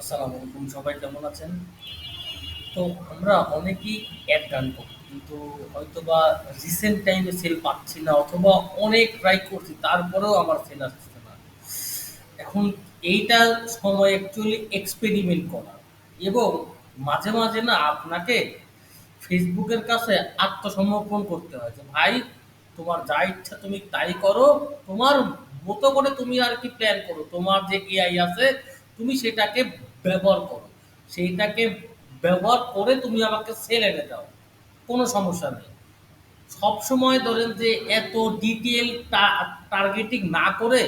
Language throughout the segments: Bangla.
আসসালামু আলাইকুম, সবাই কেমন আছেন? তো আমরা অনেকেই অ্যাড রান করি কিন্তু হয়তোবা রিসেন্ট টাইমে সেল পাচ্ছি না, অথবা অনেক ট্রাই করছি, তারপরেও আমার সেল আসছে না। এখন এইটা সময় অ্যাকচুয়ালি এক্সপেরিমেন্ট করা। এবং মাঝে মাঝে না আপনাকে ফেসবুকের কাছে আত্মসমর্পণ করতে হয় যে, ভাই, তোমার যা ইচ্ছা তুমি তাই করো, তোমার মতো করে তুমি আর কি প্ল্যান করো? তোমার যে এআই আছে তুমি সেটাকে ব্যবহার করো। সেইটাকে ব্যবহার করে তুমি আমাকে সেল এনে দাও। কোনো সমস্যা নেই। সবসময় ধরেন যে এত ডিটেল টার্গেটিং না করে,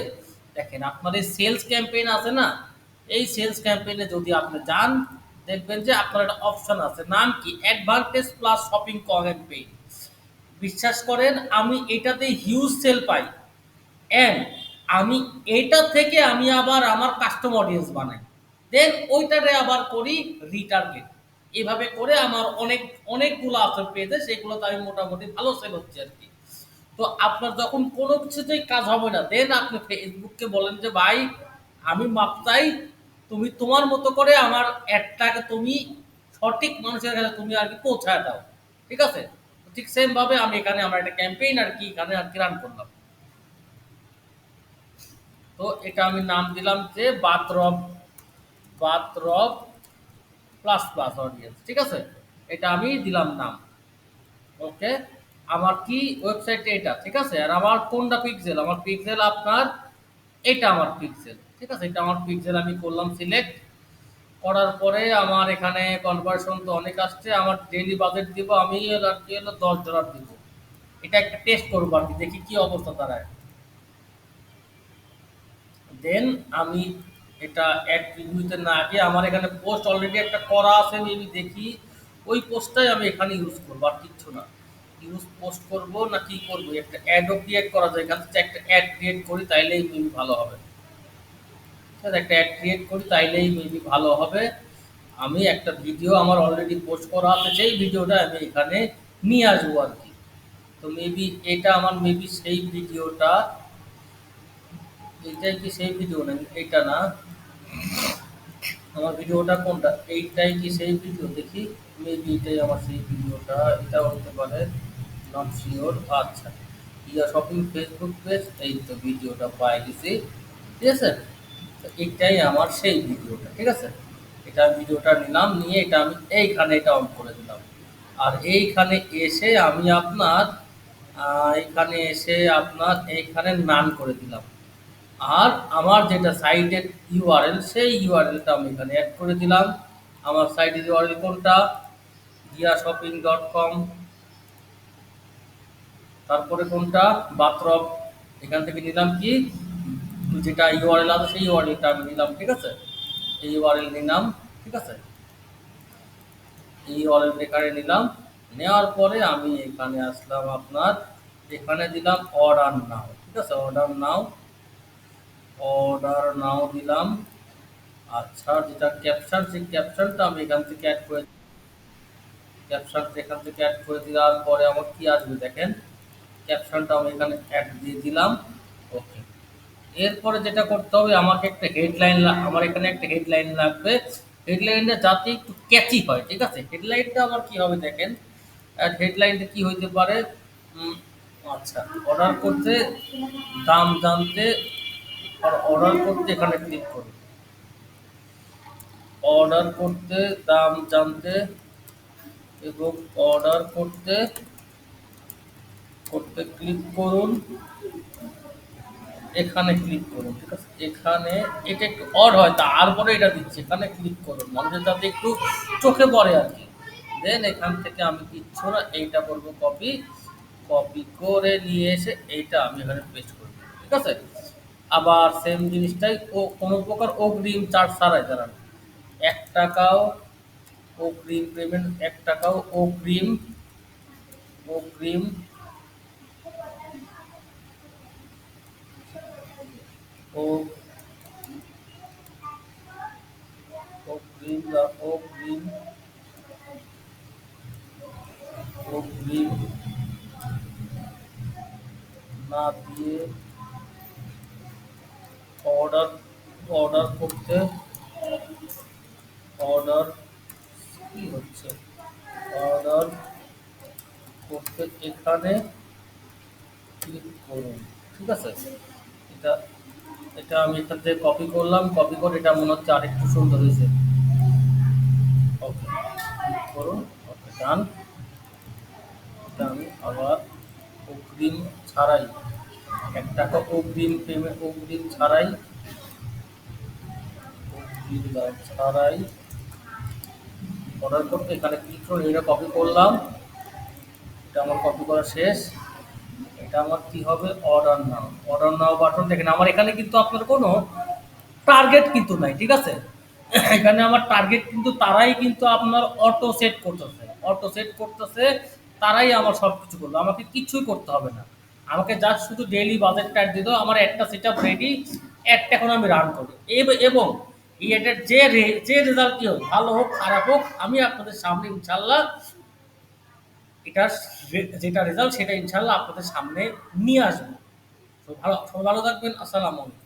দেখেন আপনার এই সেলস ক্যাম্পেইন আছে না, এই সেলস ক্যাম্পেইনে যদি আপনি যান, দেখবেন যে আপনার একটা অপশন আছে। নাম কি? অ্যাডভান্টেজ প্লাস শপিং ক্যাম্পেইন বিশ্বাস করেন, আমি এটাতে হিউজ সেল পাই। অ্যান্ড আমি এইটা থেকে আমি আবার আমার কাস্টম অডিয়েন্স বানাই। দেন ওইটারে আবার করি রিটার্গেট এভাবে করে আমার অনেক, অনেকগুলো আছে পেজে সেগুলোতে আমি মোটামুটি ভালো সেল হচ্ছে আর কি। তো আপনার যখন কোনো কিছুতেই কাজ হবে না দেন আপনি ফেসবুককে বলেন যে, ভাই, আমি মাপ চাই, তুমি তোমার মতো করে আমার অ্যাডটাকে তুমি সঠিক মানুষের কাছে তুমি আর কি পৌঁছায় দাও। ঠিক আছে? ঠিক সেমভাবে আমি এখানে আমার একটা ক্যাম্পেইন আর কি এখানে আর কি রান করলাম। তো এটা আমি নাম দিলাম যে bathrobe bathrobe plus plus audience ঠিক আছে? এটা আমি দিলাম নাম। ওকে আমার কি ওয়েবসাইট এটা, ঠিক আছে? আর আমার কোনটা পিক্সেল আমার পিক্সেল আপনার এটা আমার পিক্সেল ঠিক আছে? এটা আমার পিক্সেল আমি করলাম সিলেক্ট করার পরে আমার এখানে কনভার্সন তো অনেক আসছে। আমার ডেইলি বাজেট দিব, আমি আর কি হলো দশ ডলার দিব। এটা একটা টেস্ট করব আর কি, দেখি কি অবস্থা দাঁড়ায়। দেন আমি এটা অ্যাড রিভিউতে না গিয়ে আমার এখানে পোস্ট অলরেডি একটা করা আছে মেবি দেখি। ওই পোস্টটাই আমি এখানে ইউজ করব, আর কিচ্ছু না। ইউজ পোস্ট করব না কি করব? একটা অ্যাডও ক্রিয়েট করা যায় এখান থেকে একটা অ্যাড ক্রিয়েট করি তাইলেই মেবি ভালো হবে। ঠিক একটা অ্যাড ক্রিয়েট করি তাইলেই মেবি ভালো হবে। আমি একটা ভিডিও আমার অলরেডি পোস্ট করা আছে সেই ভিডিওটা আমি এখানে নিয়ে আসব আর কি। তো মেবি এটা আমার মেবি সেই ভিডিওটা এইটাই কি সেই ভিডিও নাকি? এইটা না? আমার ভিডিওটা কোনটা? এইটাই কি সেই ভিডিও দেখি মেবি এটাই আমার সেই ভিডিওটা এটা হতে পারে নট শিওর আচ্ছা ইয়া শপিং ফেসবুক পেজ এই তো ভিডিওটা পাই গেছি। ঠিক আছে? তো এইটাই আমার সেই ভিডিওটা ঠিক আছে? এটা ভিডিওটা নিলাম, নিয়ে এটা আমি এইখানে এটা অন করে দিলাম। আর এইখানে এসে আমি আপনার এখানে এসে আপনার এইখানে নান করে দিলাম। আর আমার যেটা সাইটের ইউআরএল, সেই ইউআরএলটা আমি এখানে অ্যাড করে দিলাম। আমার সাইটের ইউআরএল কোনটা? গিয়া শপিং ডট কম তারপরে কোনটা? বাথরব। এখান থেকে নিলাম কি? যেটা ইউআরএল আছে, সেই ইউআরএলটা আমি নিলাম, ঠিক আছে? এই ইউআরএল নিলাম, ঠিক আছে? এই ইউআরএল এখানে নিলাম। নেওয়ার পরে আমি এখানে আসলাম আপনার। এখানে দিলাম অর্ডার নাও ঠিক আছে? অর্ডার নাও অর্ডার নাও দিলাম। আচ্ছা যেটা ক্যাপশন সেই ক্যাপশনটা আমি এখান থেকে অ্যাড করে ক্যাপশন এখান থেকে অ্যাড করে দেওয়ার পরে আমার কি আসবে দেখেন? ক্যাপশনটা আমি এখানে অ্যাড দিয়ে দিলাম। ওকে এরপরে যেটা করতে হবে, আমাকে একটা হেডলাইন আমার এখানে একটা হেডলাইন লাগবে। হেডলাইনটা যাতে একটু ক্যাচি হয়, ঠিক আছে? হেডলাইনটা আমার কি হবে দেখেন? হেডলাইনটা কি হইতে পারে? আচ্ছা অর্ডার করতে, দাম জানতে আর অর্ডার করতে এখানে ক্লিক করুন। অর্ডার করতে দাম জানতে এবং অর্ডার করতে করতে ক্লিক করুন। এখানে ক্লিক করুন, ঠিক আছে? এখানে এটা একটু অড হয়, তারপরে এটা দিচ্ছি। এখানে ক্লিক করুন। মানুষের যাতে একটু চোখে পড়ে আর কি। দেন এখান থেকে আমি কিচ্ছু না, এইটা করব কপি কপি করে নিয়ে এসে এইটা আমি এখানে পেস্ট করব ঠিক আছে? আবার সেম জিনিসটাই ও কোনো প্রকার অগ্রিম চার্জ ছাড়াই দাঁড়ান এক টাকাও অগ্রিম পেমেন্ট এক টাকাও অগ্রিম অগ্রিম ও অগ্রিম বা অগ্রিম অগ্রিম না দিয়ে অর্ডার অর্ডার করতে অর্ডার কি হচ্ছে? অর্ডার করতে এখানে ক্লিক করুন, ঠিক আছে? এটা এটা আমি এখান থেকে কপি করলাম কপি করে এটা মনে হচ্ছে আরেকটু সুন্দর হয়েছে। ওকে ক্লিক করুন ওকে ডান এটা আমি আবার অগ্রিম ছাড়াই এক টাকা অগ্রিম পেমেন্ট অগ্রিম ছাড়াই ছাড়াই অর্ডার করতে। এখানে করুন এটা কপি করলাম। এটা আমার কপি করা শেষ। এটা আমার কি হবে? Order now order now button দেখেন, আমার এখানে কিন্তু আপনার কোনো টার্গেট কিন্তু নাই, ঠিক আছে? এখানে আমার টার্গেট কিন্তু তারাই কিন্তু আপনার অটো সেট করতেছে। অটো সেট করতেছে, তারাই আমার সব কিছু করবে আমাকে কিছুই করতে হবে না। আমাকে জাস্ট শুধু ডেইলি বাজেট টাইট দিত আমার একটা সেট আপ রেডি একটা এখন আমি রান করি। এব- এই এটার যে যে রেজাল্ট হোক, ভালো হোক, খারাপ হোক, আমি আপনাদের সামনে ইনশাল্লাহ এটার যেটা রেজাল্ট সেটা ইনশাল্লাহ আপনাদের সামনে নিয়ে আসব। ভালো ভালো থাকবেন, আসসালামু আলাইকুম।